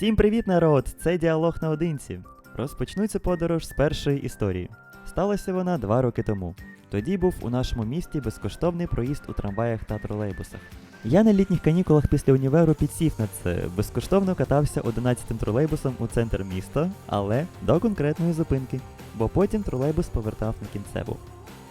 Всім привіт, народ! Це діалог наодинці. Розпочну цю подорож з першої історії. Сталася вона два роки тому. Тоді був у нашому місті безкоштовний проїзд у трамваях та тролейбусах. Я на літніх канікулах після універу підсів на це, безкоштовно катався 11-тим тролейбусом у центр міста, але до конкретної зупинки, бо потім тролейбус повертав на кінцеву.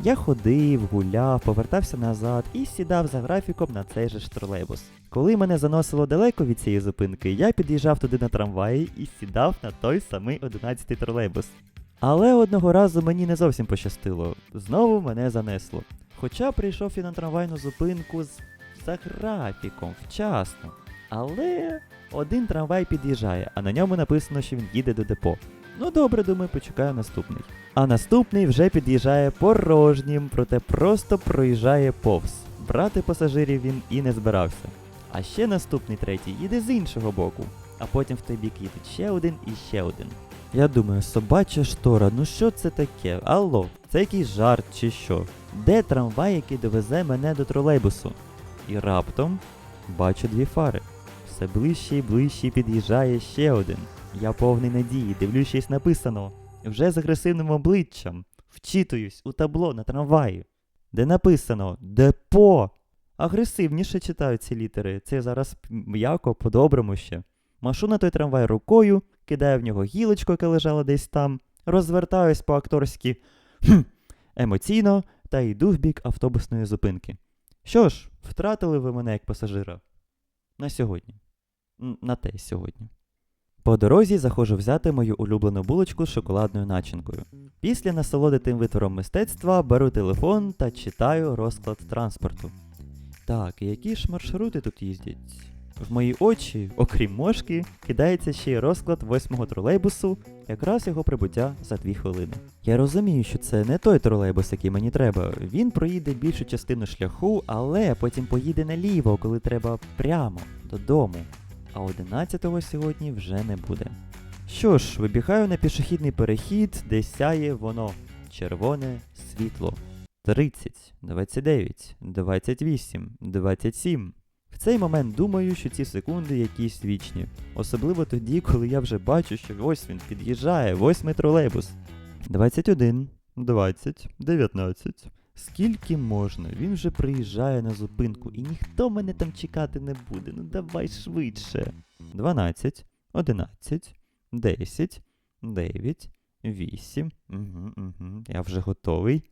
Я ходив, гуляв, повертався назад і сідав за графіком на цей же ж тролейбус. Коли мене заносило далеко від цієї зупинки, я під'їжджав туди на трамваї і сідав на той самий 11-й тролейбус. Але одного разу мені не зовсім пощастило. Знову мене занесло. Хоча прийшов і на трамвайну зупинку з за графіком вчасно. Але один трамвай під'їжджає, а на ньому написано, що він їде до депо. Ну добре, думаю, почекаю наступний. А наступний вже під'їжджає порожнім, проте просто проїжджає повз. Брати пасажирів він і не збирався. А ще наступний третій їде з іншого боку, а потім в той бік їдуть ще один і ще один. Я думаю, собача штора, ну що це таке? Алло, це якийсь жарт чи що? Де трамвай, який довезе мене до тролейбусу? І раптом бачу дві фари. Все ближче і ближче під'їжджає ще один. Я повний надії, дивлюсь щось написано вже з агресивним обличчям. Вчитуюсь у табло на трамваї, де написано Депо. Агресивніше читаю ці літери. Це зараз м'яко, по-доброму ще. Машу на той трамвай рукою, кидаю в нього гілочку, яка лежала десь там, розвертаюсь по-акторськи емоційно та йду в бік автобусної зупинки. Що ж, втратили ви мене як пасажира. На сьогодні. На те сьогодні. По дорозі заходжу взяти мою улюблену булочку з шоколадною начинкою. Після насолоди тим витвором мистецтва беру телефон та читаю розклад транспорту. Так, які ж маршрути тут їздять? В мої очі, окрім мошки, кидається ще й розклад восьмого тролейбусу, якраз його прибуття за дві хвилини. Я розумію, що це не той тролейбус, який мені треба. Він проїде більшу частину шляху, але потім поїде наліво, коли треба прямо додому. А 11-го сьогодні вже не буде. Що ж, вибігаю на пішохідний перехід, де сяє воно червоне світло. 30, 29, 28, 27. В цей момент думаю, що ці секунди якісь вічні. Особливо тоді, коли я вже бачу, що ось він під'їжджає, восьмий тролейбус. 21, 20, 19. Скільки можна? Він вже приїжджає на зупинку, і ніхто мене там чекати не буде. Ну давай швидше. 12, 11, 10, 9, 8. Угу, угу. Я вже готовий.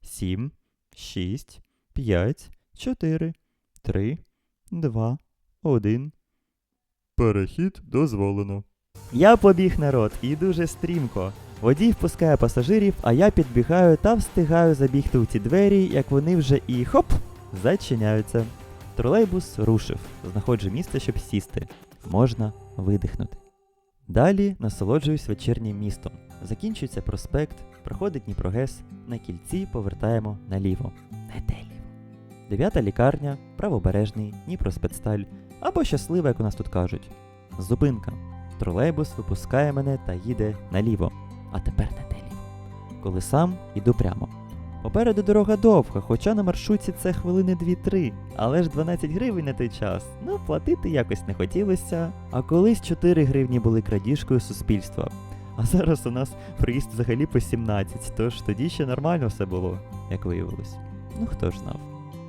7, 6, 5, 4, 3, 2, 1. Перехід дозволено. Я побіг народ і дуже стрімко. Водій впускає пасажирів, а я підбігаю та встигаю забігти у ті двері, як вони вже і хоп! зачиняються. Тролейбус рушив, знаходжу місце, щоб сісти. Можна видихнути. Далі насолоджуюсь вечірнім містом. Закінчується проспект, проходить Дніпрогес, на кільці повертаємо наліво. Не те ліво. Дев'ята лікарня, правобережний, Дніпроспецсталь або щаслива, як у нас тут кажуть. Зупинка. Тролейбус випускає мене та їде наліво. А тепер на те. Коли сам іду прямо. Попереду дорога довга, хоча на маршрутці це хвилини 2-3, але ж 12 гривень на той час. Ну, платити якось не хотілося. А колись 4 гривні були крадіжкою суспільства. А зараз у нас проїзд взагалі по 17, тож тоді ще нормально все було, як виявилось. Ну хто ж знав.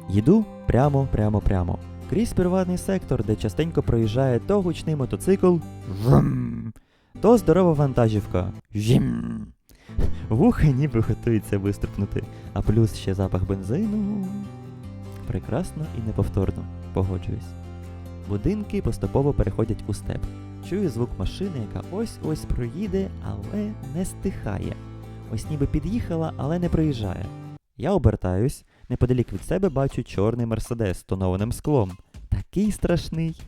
Їду прямо, прямо, прямо. Крізь приватний сектор, де частенько проїжджає то гучний мотоцикл, то здорова вантажівка. Жім. Вуха ніби готується вистрибнути, а плюс ще запах бензину. Прекрасно і неповторно, погоджуюсь. Будинки поступово переходять у степ. Чую звук машини, яка ось-ось проїде, але не стихає. Ось ніби під'їхала, але не проїжджає. Я обертаюсь, неподалік від себе бачу чорний мерседес з тонованим склом. Такий страшний.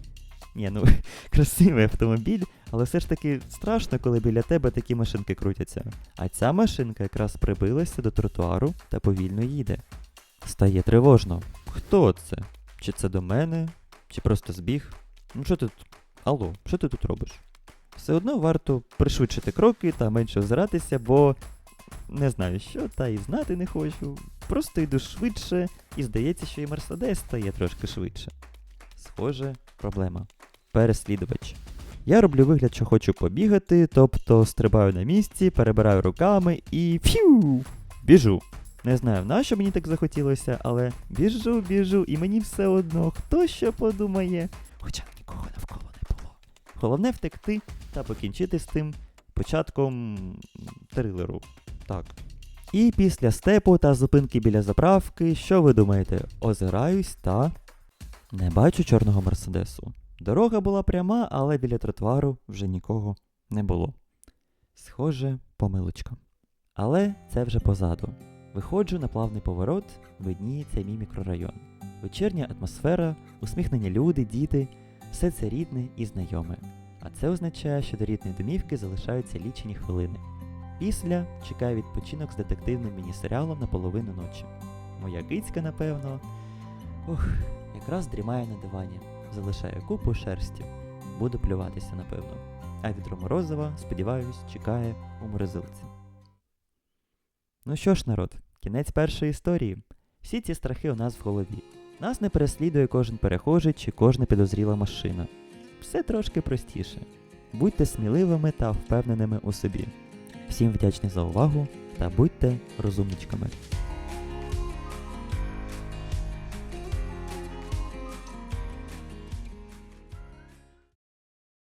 Ні, ну красивий автомобіль, але все ж таки страшно, коли біля тебе такі машинки крутяться. А ця машинка якраз прибилася до тротуару та повільно їде. Стає тривожно. Хто це? Чи це до мене? Чи просто збіг? Ну що ти тут? Алло, що ти тут робиш? Все одно варто пришвидшити кроки та менше озиратися, бо не знаю що, та і знати не хочу. Просто йду швидше, і здається, що і Мерседес стає трошки швидше. Схоже, проблема. Переслідувач. Я роблю вигляд, що хочу побігати, тобто стрибаю на місці, перебираю руками і фью! Біжу. Не знаю, на що мені так захотілося, але біжу, біжу, і мені все одно, хто що подумає. Хоча нікого навколо не було. Головне втекти та покінчити з тим початком трилеру. Так. І після степу та зупинки біля заправки, що ви думаєте? Озираюсь та не бачу чорного мерседесу. Дорога була пряма, але біля тротуару вже нікого не було. Схоже, помилочка. Але це вже позаду. Виходжу на плавний поворот, видніється мій мікрорайон. Вечірня атмосфера, усміхнені люди, діти, все це рідне і знайоме. А це означає, що до рідної домівки залишаються лічені хвилини. Після чекаю відпочинок з детективним міні-серіалом на половину ночі. Моя кицька, напевно, ох, якраз дрімає на дивані, залишає купу шерсті. Буду плюватися, напевно. А відро морозива, сподіваюсь, чекає у морозилці. Ну що ж, народ, кінець першої історії. Всі ці страхи у нас в голові. Нас не переслідує кожен перехожий чи кожна підозріла машина. Все трошки простіше. Будьте сміливими та впевненими у собі. Всім вдячний за увагу та будьте розумничками.